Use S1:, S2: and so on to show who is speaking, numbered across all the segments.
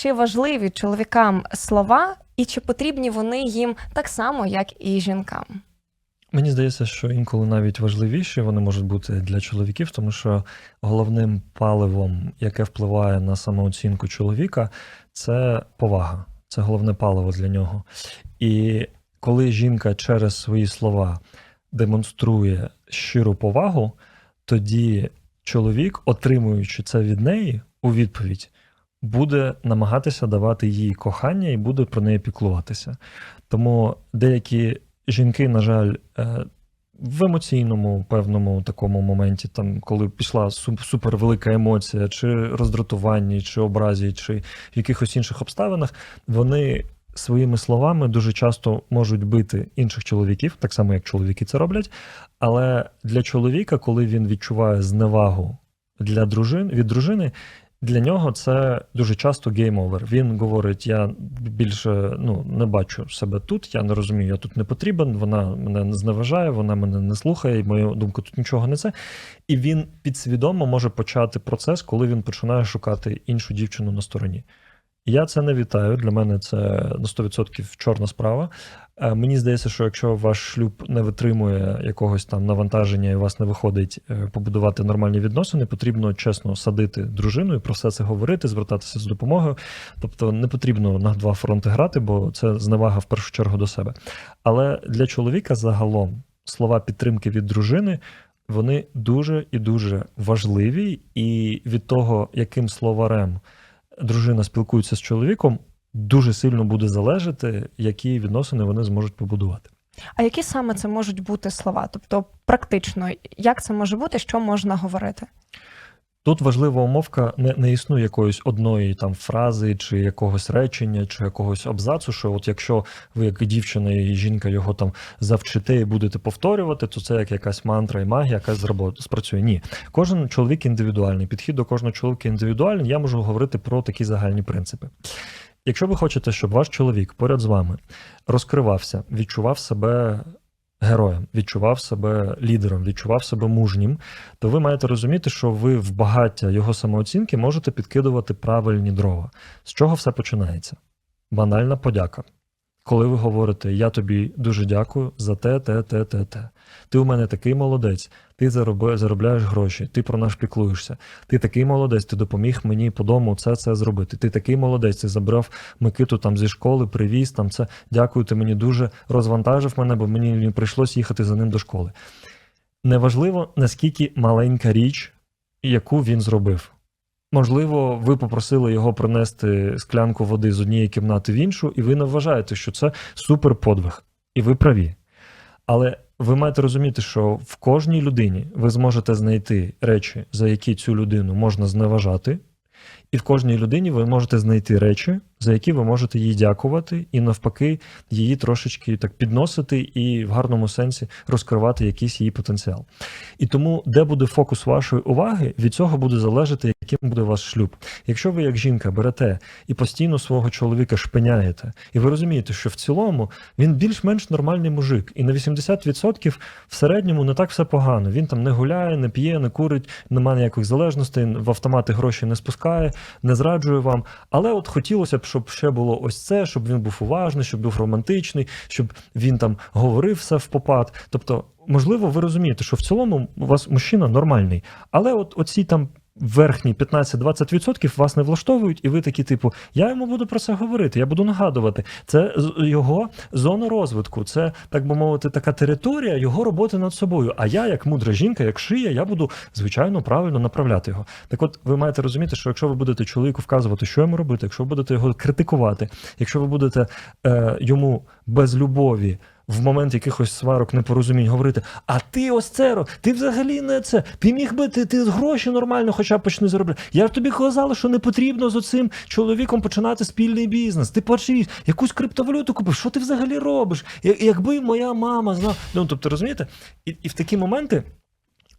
S1: чи важливі чоловікам слова, і чи потрібні вони їм так само, як і жінкам?
S2: Мені здається, що інколи навіть важливіші вони можуть бути для чоловіків, тому що головним паливом, яке впливає на самооцінку чоловіка, це повага. Це головне паливо для нього. І коли жінка через свої слова демонструє щиру повагу, тоді чоловік, отримуючи це від неї у відповідь, буде намагатися давати їй кохання і буде про неї піклуватися. Тому деякі жінки, на жаль, е, в емоційному певному такому моменті, там, коли пішла су- супервелика емоція, чи роздратуванні, чи образі, чи в якихось інших обставинах, вони своїми словами дуже часто можуть бити інших чоловіків, так само як чоловіки це роблять. Але для чоловіка, коли він відчуває зневагу для дружин від дружини, для нього це дуже часто гейм-овер. Він говорить: я більше ну, не бачу себе тут, я не розумію, я тут не потрібен, вона мене не зневажає, вона мене не слухає, і мою думку, тут нічого не це. І він підсвідомо може почати процес, коли він починає шукати іншу дівчину на стороні. Я це не вітаю. Для мене це на 100% чорна справа. Е, Мені здається, що якщо ваш шлюб не витримує якогось там навантаження і у вас не виходить е, побудувати нормальні відносини, потрібно чесно садити дружину і про все це говорити, звертатися з допомогою. Тобто не потрібно на два фронти грати, бо це зневага в першу чергу до себе. Але для чоловіка загалом слова підтримки від дружини. Вони дуже і дуже важливі, і від того, яким словарем дружина спілкується з чоловіком, дуже сильно буде залежати, які відносини вони зможуть побудувати.
S1: А які саме це можуть бути слова? Тобто, практично, як це може бути, що можна говорити?
S2: Тут важлива умовка, не, не існує якоїсь одної там фрази, чи якогось речення, чи якогось абзацу, що от якщо ви як дівчина і жінка його там завчите і будете повторювати, то це як якась мантра і магія, яка спрацює. Ні, кожен чоловік індивідуальний. Підхід до кожного чоловіка індивідуальний. Я можу говорити про такі загальні принципи. Якщо ви хочете, щоб ваш чоловік поряд з вами розкривався, відчував себе героєм, відчував себе лідером, відчував себе мужнім, то ви маєте розуміти, що ви в багаття його самооцінки можете підкидувати правильні дрова. З чого все починається? Банальна подяка. Коли ви говорите, я тобі дуже дякую за те, те, те, те, те. Ти у мене такий молодець, ти заробляєш гроші, ти про нас піклуєшся. Ти такий молодець, ти допоміг мені по дому це, це зробити. Ти такий молодець, ти забрав Микиту там зі школи, привіз там це. Дякую, ти мені дуже розвантажив мене, бо мені не прийшлось їхати за ним до школи. Неважливо, наскільки маленька річ, яку він зробив. Можливо, ви попросили його принести склянку води з однієї кімнати в іншу, і ви не вважаєте, що це супер подвиг, І ви праві. Але ви маєте розуміти, що в кожній людині ви зможете знайти речі, за які цю людину можна зневажати, і в кожній людині ви можете знайти речі, за які ви можете їй дякувати, і навпаки, її трошечки так підносити і в гарному сенсі розкривати якийсь її потенціал. І тому, де буде фокус вашої уваги, від цього буде залежати, яким буде ваш шлюб. Якщо ви, як жінка, берете і постійно свого чоловіка шпиняєте, і ви розумієте, що в цілому він більш-менш нормальний мужик, і на 80% в середньому не так все погано. Він там не гуляє, не п'є, не курить, немає ніяких залежностей, в автомати гроші не спускає, не зраджує вам. Але от хотілося б, щоб ще було ось це, щоб він був уважний, щоб був романтичний, щоб він там говорив все в попад. Тобто, можливо, ви розумієте, що в цілому у вас мужчина нормальний, але от оці там. Верхні 15-20% вас не влаштовують, і ви такі, типу, я йому буду про це говорити, я буду нагадувати. Це його зона розвитку, це, так би мовити, така територія його роботи над собою. А я, як мудра жінка, як шия, я буду, звичайно, правильно направляти його. Так от, ви маєте розуміти, що якщо ви будете чоловіку вказувати, що йому робити, якщо ви будете його критикувати, якщо ви будете е, йому без любові. В момент якихось сварок непорозумінь говорити, а ти ось це, ти взагалі не це. Ти міг би ти, ти гроші нормально, хоча б почни заробляти. Я ж тобі казала, що не потрібно з оцим чоловіком починати спільний бізнес. Ти почись, якусь криптовалюту купив. Що ти взагалі робиш? Якби моя мама знала. Ну тобто, розумієте? І, і в такі моменти.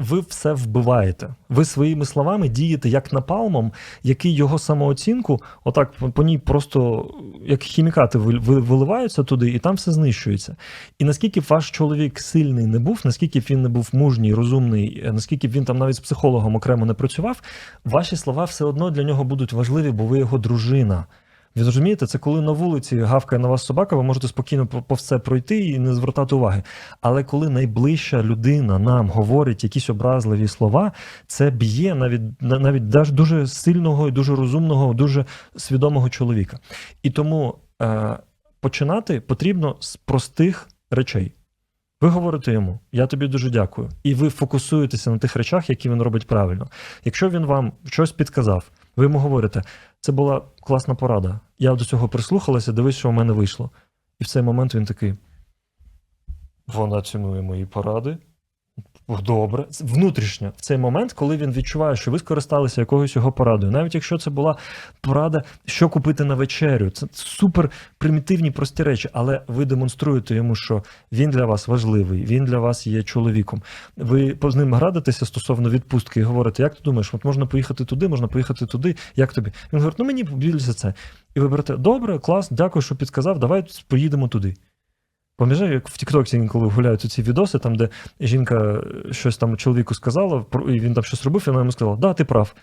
S2: Ви все вбиваєте. Ви своїми словами дієте як напалмом, який його самооцінку, отак по- ній просто як хімікати ви- ви- виливаються туди, і там все знищується. І наскільки ваш чоловік сильний не був, наскільки він не був мужній, розумний, е, наскільки він там навіть з психологом окремо не працював, ваші слова все одно для нього будуть важливі, бо ви його дружина. Ви розумієте, це коли на вулиці гавкає на вас собака, ви можете спокійно по все пройти і не звертати уваги. Але коли найближча людина нам говорить якісь образливі слова, це б'є навіть навіть дуже сильного і дуже розумного, дуже свідомого чоловіка. І тому е, починати потрібно з простих речей. Ви говорите йому, я тобі дуже дякую. І ви фокусуєтеся на тих речах, які він робить правильно. Якщо він вам щось підказав, ви йому говорите, це була класна порада. Я до цього прислухалася, дивись, що в мене вийшло. І в цей момент він такий. Вона цінує мої поради. Добре. Внутрішньо, в цей момент, коли він відчуває, що ви скористалися якоюсь його порадою, навіть якщо це була порада, що купити на вечерю, це супер примітивні прості речі, але ви демонструєте йому, що він для вас важливий, він для вас є чоловіком. Ви з ним градитеся стосовно відпустки і говорите, як ти думаєш, от можна поїхати туди, можна поїхати туди, як тобі? Він говорить, ну мені більше це. І ви берете, добре, клас, дякую, що підказав, давай поїдемо туди. Пам'ятаю, як в Тіктоці інколи гуляють ці відоси, там, де жінка щось там чоловіку сказала, і він там щось робив, і вона йому сказала, да, ти прав.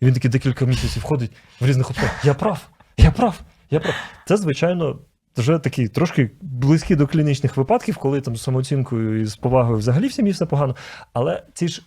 S2: І він такий декілька місяців ходить в різних обставинах. Я прав, я прав, я прав. Це, звичайно, вже такі трошки близькі до клінічних випадків, коли там з самооцінкою і з повагою взагалі в сім'ї все погано. Але ці ж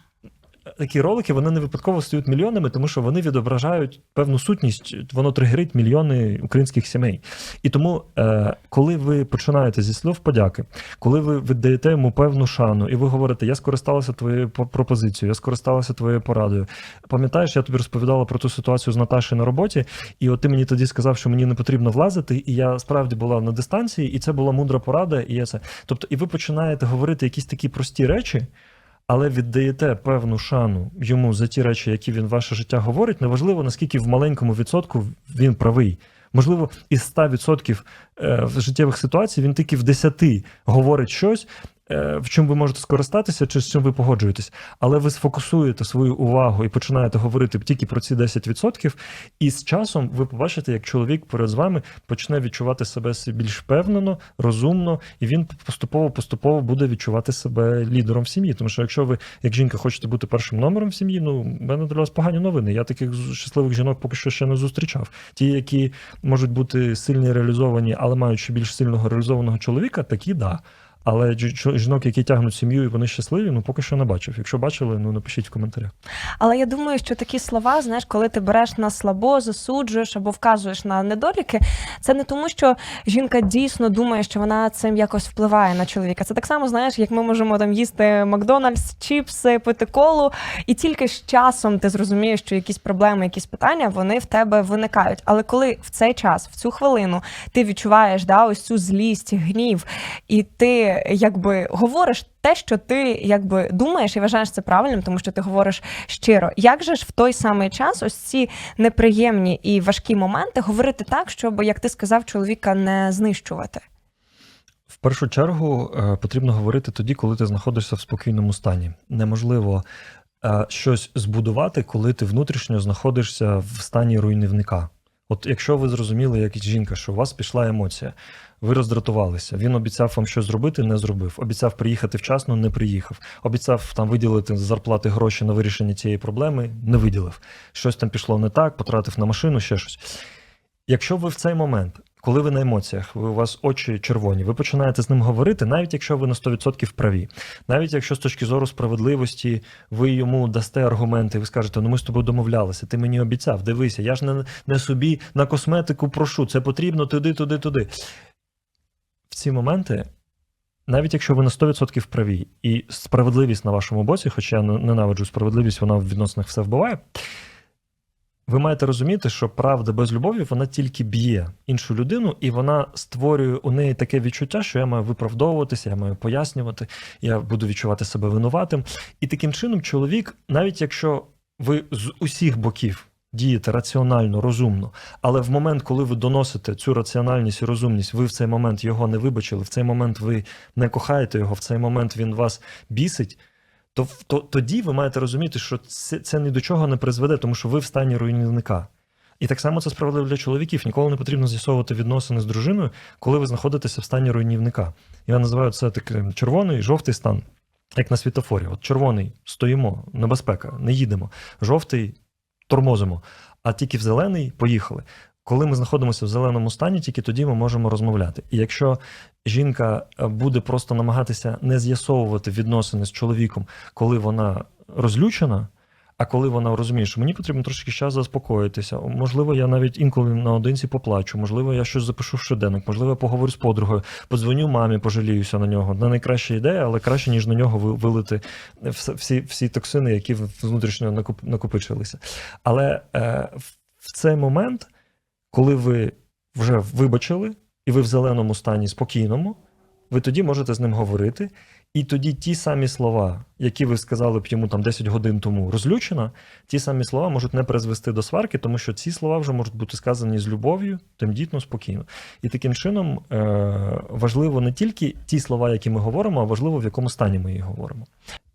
S2: такі ролики вони не випадково стають мільйонами, тому що вони відображають певну сутність, воно тригерить мільйони українських сімей. І тому, е, коли ви починаєте зі слів подяки, коли ви віддаєте йому певну шану, і ви говорите, я скористалася твоєю пропозицією, я скористалася твоєю порадою. Пам'ятаєш, я тобі розповідала про ту ситуацію з Наташею на роботі, і от ти мені тоді сказав, що мені не потрібно влазити, і я справді була на дистанції, і це була мудра порада, і я це. Тобто, і ви починаєте говорити якісь такі прості речі. Але віддаєте певну шану йому за ті речі, які він ваше життя говорить, неважливо наскільки в маленькому відсотку він правий. Можливо, із 100% е, життєвих ситуацій він тільки в 10 говорить щось, в чому ви можете скористатися, чи з чим ви погоджуєтесь. Але ви сфокусуєте свою увагу і починаєте говорити тільки про ці 10%, і з часом ви побачите, як чоловік перед вами почне відчувати себе більш впевнено, розумно, і він поступово-поступово буде відчувати себе лідером в сім'ї. Тому що якщо ви, як жінка, хочете бути першим номером в сім'ї, ну в мене для вас погані новини. Я таких щасливих жінок поки що ще не зустрічав. Ті, які можуть бути сильні реалізовані, але ще більш сильного реалізованого чоловіка, такі да. Але жінок, які тягнуть сім'ю і вони щасливі, ну поки що не бачив. Якщо бачили, ну напишіть в коментарях.
S1: Але я думаю, що такі слова, знаєш, коли ти береш на слабо, засуджуєш або вказуєш на недоліки, це не тому, що жінка дійсно думає, що вона цим якось впливає на чоловіка. Це так само, знаєш, як ми можемо там їсти Макдональдс, чіпси, пити колу, і тільки з часом ти зрозумієш, що якісь проблеми, якісь питання вони в тебе виникають. Але коли в цей час, в цю хвилину, ти відчуваєш да, ось цю злість, гнів, і ти якби говориш те, що ти якби думаєш і вважаєш це правильним, тому що ти говориш щиро. Як же ж в той самий час ось ці неприємні і важкі моменти говорити так, щоб, як ти сказав, чоловіка не знищувати?
S2: В першу чергу е, потрібно говорити тоді, коли ти знаходишся в спокійному стані. Неможливо е, щось збудувати, коли ти внутрішньо знаходишся в стані руйнівника. От якщо ви зрозуміли, як жінка, що у вас пішла емоція, ви роздратувалися. Він обіцяв вам щось зробити, не зробив. Обіцяв приїхати вчасно, не приїхав. Обіцяв там виділити з зарплати гроші на вирішення цієї проблеми, не виділив. Щось там пішло не так, потратив на машину, ще щось. Якщо ви в цей момент, коли ви на емоціях, ви у вас очі червоні, ви починаєте з ним говорити, навіть якщо ви на 100% праві, навіть якщо з точки зору справедливості ви йому дасте аргументи, ви скажете, ну ми з тобою домовлялися, ти мені обіцяв, дивися, я ж не, не собі на косметику прошу, це потрібно туди, туди, туди. Ці моменти. Навіть якщо ви на 100% праві, і справедливість на вашому боці, хоча я ненавиджу справедливість, вона в відносинах все вбиває. Ви маєте розуміти, що правда без любові вона тільки б'є іншу людину, і вона створює у неї таке відчуття, що я маю виправдовуватися, я маю пояснювати, я буду відчувати себе винуватим. І таким чином, чоловік, навіть якщо ви з усіх боків дієте раціонально, розумно, але в момент, коли ви доносите цю раціональність і розумність, ви в цей момент його не вибачили, в цей момент ви не кохаєте його, в цей момент він вас бісить то, то тоді ви маєте розуміти, що це, це ні до чого не призведе, тому що ви в стані руйнівника. І так само це справедливо для чоловіків. Ніколи не потрібно з'ясовувати відносини з дружиною, коли ви знаходитеся в стані руйнівника. Я називаю це таким червоний, жовтий стан, як на світофорі. От червоний стоїмо, небезпека, не їдемо. Жовтий тормозимо, а тільки в зелений поїхали. коли ми знаходимося в зеленому стані, тільки тоді ми можемо розмовляти. І якщо жінка е, буде просто намагатися не з'ясовувати відносини з чоловіком, коли вона розлючена. А коли вона розуміє, що мені потрібно трошки час заспокоїтися, можливо, я навіть інколи наодинці поплачу, можливо, я щось запишу в щоденник, можливо, я поговорю з подругою, подзвоню мамі, пожаліюся на нього. Не найкраща ідея, але краще, ніж на нього вилити всі, всі токсини, які внутрішньо накоп- накопичилися. Але е, в цей момент, коли ви вже вибачили, і ви в зеленому стані спокійному, ви тоді можете з ним говорити. І тоді ті самі слова, які ви сказали б йому там 10 годин тому розлючена, ті самі слова можуть не призвести до сварки, тому що ці слова вже можуть бути сказані з любов'ю, тендітно, спокійно. І таким чином е- важливо не тільки ті слова, які ми говоримо, а важливо в якому стані ми їх говоримо.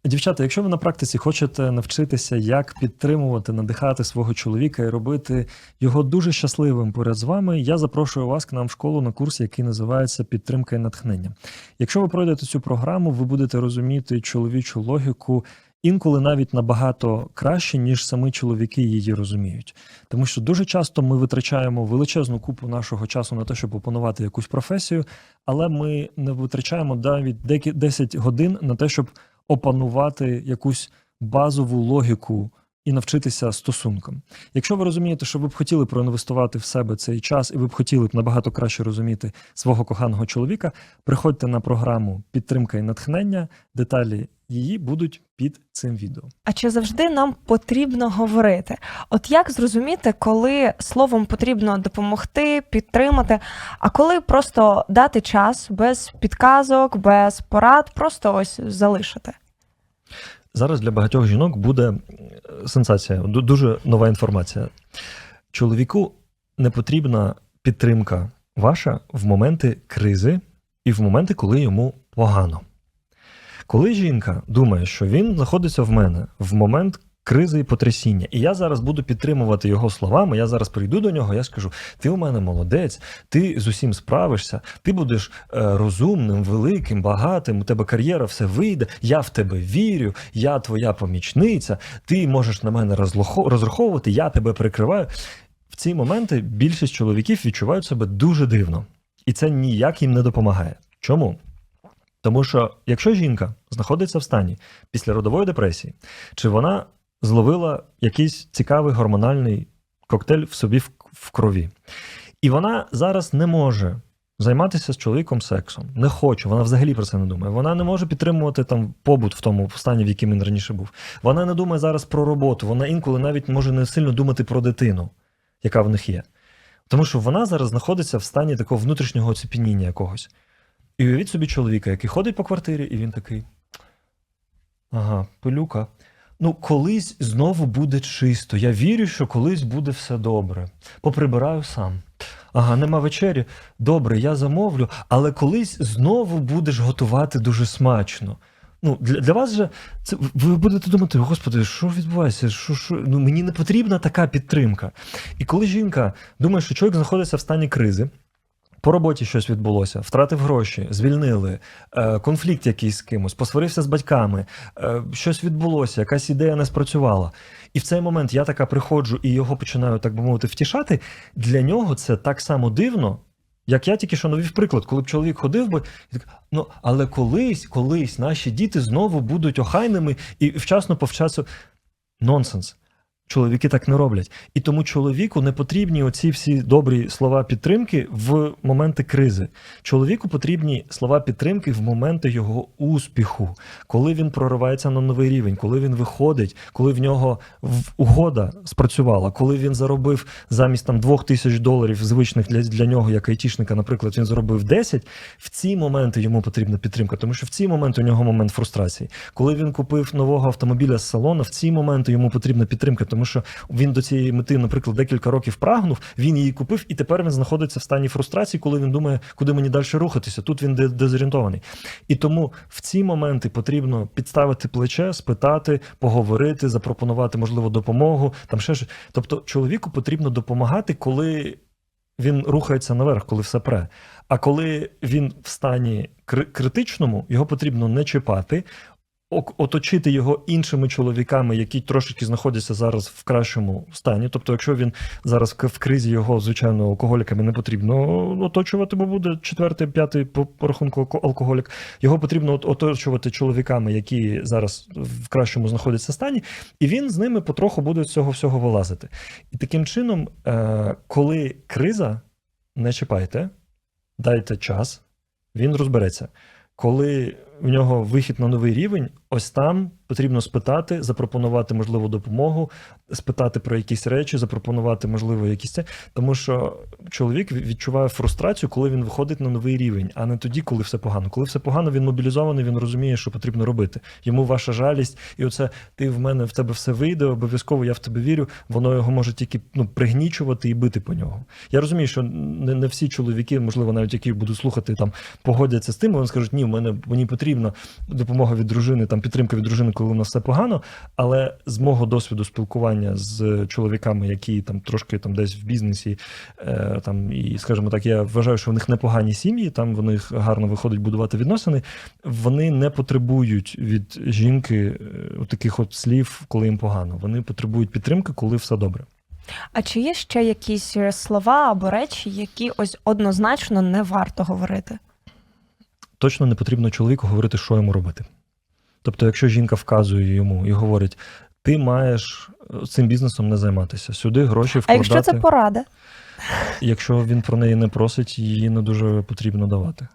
S2: Дівчата, якщо ви на практиці хочете навчитися, як підтримувати, надихати свого чоловіка і робити його дуже щасливим поряд з вами, я запрошую вас к нам в школу на курс, який називається Підтримка і натхнення. Якщо ви пройдете цю програму, ви будете розуміти чоловічу логіку інколи навіть набагато краще, ніж самі чоловіки її розуміють. Тому що дуже часто ми витрачаємо величезну купу нашого часу на те, щоб опанувати якусь професію, але ми не витрачаємо навіть декі- 10 годин на те, щоб опанувати якусь базову логіку і навчитися стосункам. Якщо ви розумієте, що ви б хотіли проінвестувати в себе цей час, і ви б хотіли б набагато краще розуміти свого коханого чоловіка, приходьте на програму Підтримка і натхнення. Деталі її будуть під цим відео.
S1: А чи завжди нам потрібно говорити? От як зрозуміти, коли словом потрібно допомогти, підтримати, а коли просто дати час без підказок, без порад, просто ось залишити?
S2: Зараз для багатьох жінок буде сенсація, дуже нова інформація. Чоловіку не потрібна підтримка ваша в моменти кризи і в моменти, коли йому погано. Коли жінка думає, що він знаходиться в мене в момент кризи і потрясіння, і я зараз буду підтримувати його словами, я зараз прийду до нього, я скажу: ти у мене молодець, ти з усім справишся, ти будеш е, розумним, великим, багатим, у тебе кар'єра все вийде, я в тебе вірю, я твоя помічниця, ти можеш на мене розраховувати, я тебе прикриваю. В ці моменти більшість чоловіків відчувають себе дуже дивно, і це ніяк їм не допомагає. Чому? Тому що якщо жінка знаходиться в стані після родової депресії, чи вона зловила якийсь цікавий гормональний коктейль в собі в, крові, і вона зараз не може займатися з чоловіком сексом, не хоче, вона взагалі про це не думає. Вона не може підтримувати там побут в тому стані, в якому він раніше був. Вона не думає зараз про роботу, вона інколи навіть може не сильно думати про дитину, яка в них є. Тому що вона зараз знаходиться в стані такого внутрішнього оцепеніння якогось. І уявіть собі чоловіка, який ходить по квартирі, і він такий. Ага, пилюка. Ну, колись знову буде чисто. Я вірю, що колись буде все добре. Поприбираю сам. Ага, нема вечері. Добре, я замовлю, але колись знову будеш готувати дуже смачно. Ну, для, для вас же це ви будете думати, господи, що відбувається? Що, що? Ну, мені не потрібна така підтримка. І коли жінка думає, що чоловік знаходиться в стані кризи, по роботі щось відбулося, втратив гроші, звільнили, е, конфлікт якийсь з кимось, посварився з батьками, е, щось відбулося, якась ідея не спрацювала. І в цей момент я така приходжу і його починаю, так би мовити, втішати. Для нього це так само дивно, як я тільки що навів приклад, коли б чоловік ходив би, і так, ну але колись, колись наші діти знову будуть охайними і вчасно повчаться. Нонсенс. Чоловіки так не роблять. І тому чоловіку не потрібні оці всі добрі слова підтримки в моменти кризи. Чоловіку потрібні слова підтримки в моменти його успіху, коли він проривається на новий рівень, коли він виходить, коли в нього угода спрацювала, коли він заробив замість там двох тисяч доларів звичних для, для нього, як айтішника, наприклад, він заробив 10, в ці моменти йому потрібна підтримка, тому що в ці моменти у нього момент фрустрації. Коли він купив нового автомобіля з салону, в ці моменти йому потрібна підтримка, тому що він до цієї мети, наприклад, декілька років прагнув, він її купив, і тепер він знаходиться в стані фрустрації, коли він думає, куди мені далі рухатися. Тут він дезорієнтований. І тому в ці моменти потрібно підставити плече, спитати, поговорити, запропонувати можливо допомогу. Там ще ж. Тобто, чоловіку потрібно допомагати, коли він рухається наверх, коли все пре. А коли він в стані критичному, його потрібно не чіпати. Оточити його іншими чоловіками, які трошки знаходяться зараз в кращому стані. Тобто, якщо він зараз в кризі його, звичайно, алкоголіками не потрібно оточувати, бо буде четвертий, п'ятий по рахунку алкоголік. Його потрібно оточувати чоловіками, які зараз в кращому знаходяться стані, і він з ними потроху буде з цього всього вилазити. І таким чином, е, коли криза, не чіпайте, дайте час, він розбереться. Коли в нього вихід на новий рівень, ось там потрібно спитати, запропонувати можливо допомогу, спитати про якісь речі, запропонувати можливо якісь це. Тому що чоловік відчуває фрустрацію, коли він виходить на новий рівень, а не тоді, коли все погано. Коли все погано, він мобілізований, він розуміє, що потрібно робити. Йому ваша жалість, і оце ти в мене в тебе все вийде, обов'язково я в тебе вірю. Воно його може тільки ну пригнічувати і бити по нього. Я розумію, що не, не всі чоловіки, можливо, навіть які будуть слухати, там погодяться з тим, вони скажуть, ні, в мене мені потрібна допомога від дружини, там підтримка від дружини, коли у нас все погано. Але з мого досвіду спілкування з чоловіками, які там трошки там десь в бізнесі, е, там і скажімо так, я вважаю, що в них непогані сім'ї, там в них гарно виходить будувати відносини. Вони не потребують від жінки е, таких от слів, коли їм погано. Вони потребують підтримки, коли все добре.
S1: А чи є ще якісь е, слова або речі, які ось однозначно не варто говорити?
S2: Точно не потрібно чоловіку говорити, що йому робити. Тобто, якщо жінка вказує йому і говорить, ти маєш е, цим бізнесом не займатися, сюди гроші
S1: А якщо це порада?
S2: Якщо він про неї не просить, її не дуже потрібно давати.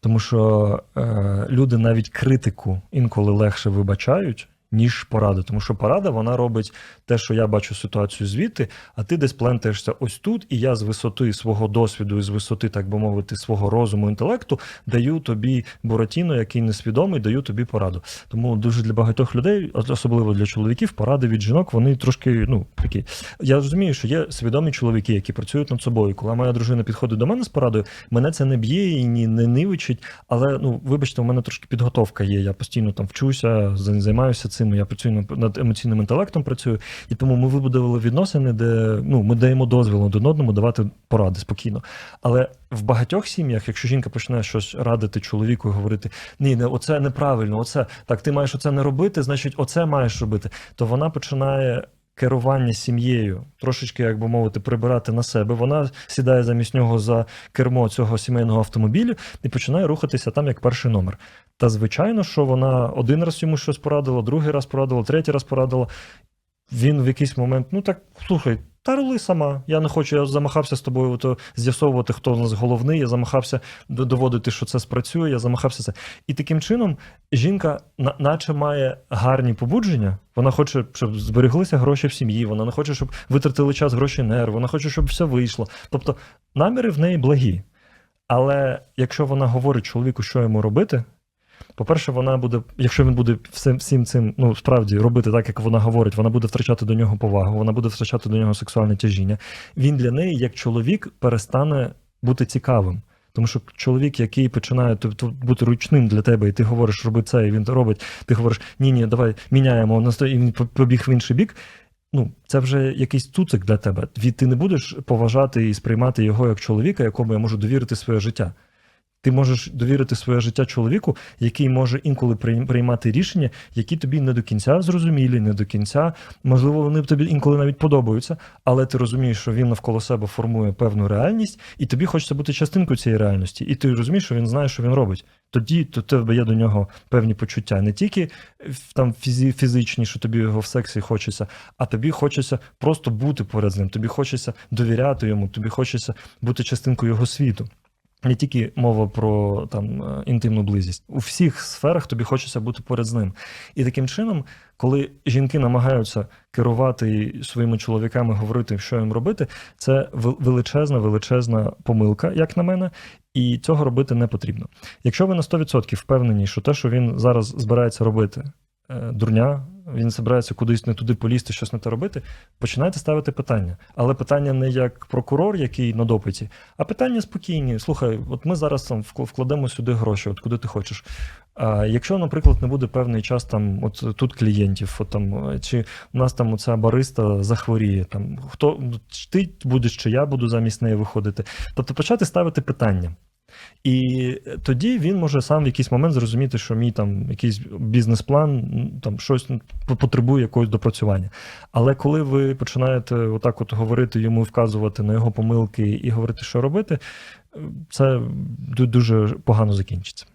S2: Тому що е, люди навіть критику інколи легше вибачають, ніж поради. Тому що порада вона робить те, що я бачу ситуацію звідти, а ти десь плентаєшся ось тут, і я з висоти свого досвіду і з висоти, так би мовити, свого розуму, інтелекту даю тобі Буратіно, який несвідомий, даю тобі пораду. Тому дуже для багатьох людей, особливо для чоловіків, поради від жінок, вони трошки ну такі. Я розумію, що є свідомі чоловіки, які працюють над собою. Коли моя дружина підходить до мене з порадою, мене це не б'є і ні не нивичить. Але ну вибачте, у мене трошки підготовка є. Я постійно там вчуся, займаюся цим. Я працюю над- емоційним інтелектом. Працюю, і тому ми вибудували відносини, де ну ми даємо дозвіл один одному давати поради спокійно. Але в багатьох сім'ях, якщо жінка почне щось радити чоловіку говорити: ні, не оце неправильно, оце так, ти маєш оце не робити, значить, оце маєш робити, то вона починає. Керування сім'єю трошечки, як би мовити, прибирати на себе. Вона сідає замість нього за кермо цього сімейного автомобілю і починає рухатися там як перший номер. Та звичайно, що вона один раз йому щось порадила, другий раз порадила, третій раз порадила. Він в якийсь момент, ну так слухай, та рули сама. Я не хочу, я замахався з тобою то з'ясовувати, хто з нас головний. Я замахався доводити, що це спрацює. Я замахався це. І таким чином жінка, наче має гарні побудження. Вона хоче, щоб збереглися гроші в сім'ї. Вона не хоче, щоб витратили час, гроші, нерви. Вона хоче, щоб все вийшло. Тобто наміри в неї благі. Але якщо вона говорить чоловіку, що йому робити, по-перше, вона буде, якщо він буде всім, всім цим ну, справді робити так, як вона говорить, вона буде втрачати до нього повагу, вона буде втрачати до нього сексуальне тяжіння. Він для неї, як чоловік, перестане бути цікавим. Тому що чоловік, який починає тобто, бути ручним для тебе, і ти говориш, роби це, і він робить, ти говориш, ні, ні, давай міняємо, насто- і він побіг в інший бік. Ну, це вже якийсь цуцик для тебе. Ти не будеш поважати і сприймати його як чоловіка, якому я можу довірити своє життя. Ти можеш довірити своє життя чоловіку, який може інколи прийм- приймати рішення, які тобі не до кінця зрозумілі, не до кінця. Можливо, вони тобі інколи навіть подобаються, але ти розумієш, що він навколо себе формує певну реальність, і тобі хочеться бути частинкою цієї реальності. І ти розумієш, що він знає, що він робить. Тоді то тебе є до нього певні почуття, не тільки там фізичні, що тобі його в сексі хочеться, а тобі хочеться просто бути поряд з ним. Тобі хочеться довіряти йому, тобі хочеться бути частинкою його світу. Не тільки мова про там е, інтимну близість. У всіх сферах тобі хочеться бути поряд з ним. І таким чином, коли жінки намагаються керувати своїми чоловіками, говорити, що їм робити, це величезна, величезна помилка, як на мене, і цього робити не потрібно. Якщо ви на 100% впевнені, що те, що він зараз збирається робити, дурня, він збирається кудись не туди полізти, щось не те робити, починайте ставити питання. Але питання не як прокурор, який на допиті, а питання спокійні. Слухай, от ми зараз там вкладемо сюди гроші, от куди ти хочеш. А якщо, наприклад, не буде певний час там, от тут клієнтів, от там, е, чи у нас там оця бариста захворіє, там хто ти будеш, чи я буду замість неї виходити. Тобто почати ставити питання. І тоді він може сам в якийсь момент зрозуміти, що мій там якийсь бізнес-план там щось потребує якогось допрацювання. Але коли ви починаєте отак от говорити йому, вказувати на його помилки і говорити, що робити, це дуже погано закінчиться.